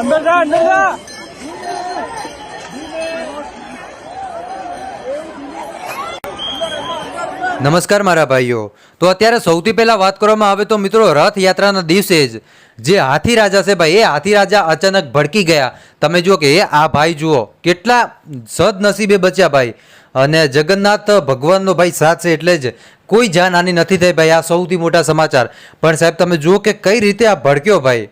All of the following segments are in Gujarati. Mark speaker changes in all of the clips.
Speaker 1: અંદર જા અંદર જા
Speaker 2: નમસ્કાર મારા ભાઈઓ. તો અત્યારે સૌથી પહેલાં વાત કરવામાં આવે તો મિત્રો રથયાત્રાના દિવસે જ જે હાથી રાજા છે ભાઈ, એ હાથી રાજા અચાનક ભડકી ગયા. તમે જુઓ કે, એ આ ભાઈ જુઓ, કેટલા સદનસીબે બચ્યા ભાઈ. અને જગન્નાથ ભગવાનનો ભાઈ સાથ છે એટલે જ કોઈ જાનહાની નથી થઈ ભાઈ, આ સૌથી મોટા સમાચાર. પણ સાહેબ, તમે જુઓ કે કઈ રીતે આ ભડક્યો ભાઈ.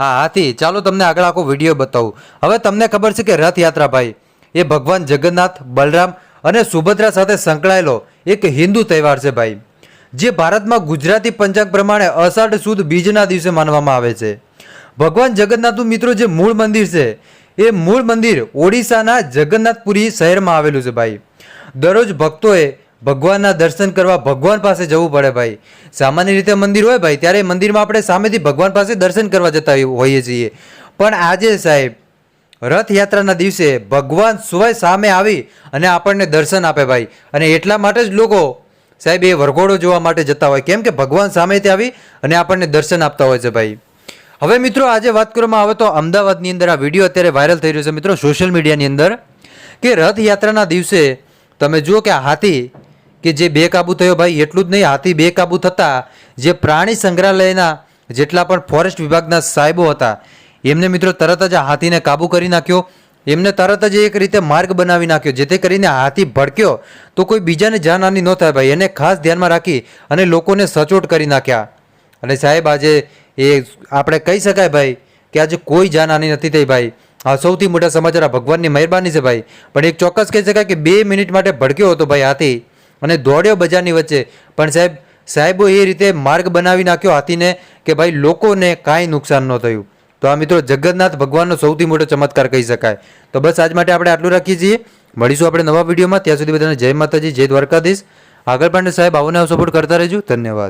Speaker 2: હા, હાથી, ચાલો તમને આગળ આખો વીડિયો બતાવું. હવે તમને ખબર છે કે રથયાત્રા ભાઈ, એ ભગવાન જગન્નાથ, બલરામ અને સુભદ્રા સાથે સંકળાયેલો એક હિન્દુ તહેવાર છે ભાઈ, જે ભારતમાં ગુજરાતી પંચાંગ પ્રમાણે અષાઢ સુદ બીજના દિવસે માનવામાં આવે છે. ભગવાન જગન્નાથનું મિત્રો જે મૂળ મંદિર છે એ મૂળ મંદિર ઓડિશાના જગન્નાથપુરી શહેરમાં આવેલું છે ભાઈ. દરરોજ ભક્તોએ ભગવાનના દર્શન કરવા ભગવાન પાસે જવું પડે ભાઈ. સામાન્ય રીતે મંદિર હોય ભાઈ, ત્યારે મંદિરમાં આપણે સામેથી ભગવાન પાસે દર્શન કરવા જતા હોઈએ છીએ. પણ આજે સાહેબ, રથયાત્રાના દિવસે ભગવાન સ્વય સામે આવી અને આપણને દર્શન આપે ભાઈ. અને એટલા માટે જ લોકો સાહેબ એ વરઘોડો જોવા માટે જતા હોય. કેમ કે ભગવાન સામેથી આવી અને આપણને દર્શન આપતા હોય છે ભાઈ. હવે મિત્રો આજે વાત કરવામાં આવે તો અમદાવાદની અંદર આ વીડિયો અત્યારે વાયરલ થઈ રહ્યો છે મિત્રો સોશિયલ મીડિયાની અંદર કે રથયાત્રાના દિવસે તમે જુઓ કે હાથી કે જે બેકાબુ થયો ભાઈ, એટલું જ નહીં, હાથી બેકાબુ થતાં જે પ્રાણી સંગ્રહાલયના જેટલા પણ ફોરેસ્ટ વિભાગના સાહેબો હતા, એમને મિત્રો તરત જ આ હાથીને કાબુ કરી નાખ્યો. એમને તરત જ એક રીતે માર્ગ બનાવી નાખ્યો, જેથી કરીને હાથી ભડક્યો. તો કોઈ બીજાને જાનહાની ન થાય ભાઈ, એને ખાસ ધ્યાનમાં રાખી અને લોકોને સચોટ કરી નાખ્યા. અને સાહેબ, આજે એ આપણે કહી શકાય ભાઈ કે આજે કોઈ જાનહાની નથી થઈ ભાઈ. આ સૌથી મોટા સમાચાર આ ભગવાનની મહેરબાની છે ભાઈ. પણ એક ચોક્કસ કહી શકાય કે બે મિનિટ માટે ભડક્યો હતો ભાઈ હાથી અને દોડ્યો બજારની વચ્ચે. પણ સાહેબ, સાહેબો એ રીતે માર્ગ બનાવી નાખ્યો હાથીને કે ભાઈ લોકોને કાંઈ નુકસાન ન થયું. તો આ મિત્રો જગન્નાથ ભગવાનનો સૌથી મોટો ચમત્કાર કહી શકાય. તો બસ આજ માટે આપણે આટલું રાખીએ છીએ. મળીશું આપણે નવા વિડીયોમાં. ત્યાં સુધી બધાને જય માતાજી, જય દ્વારકાધીશ. આગળ પણ સાહેબ આવોને સપોર્ટ કરતા રહેજો. ધન્યવાદ.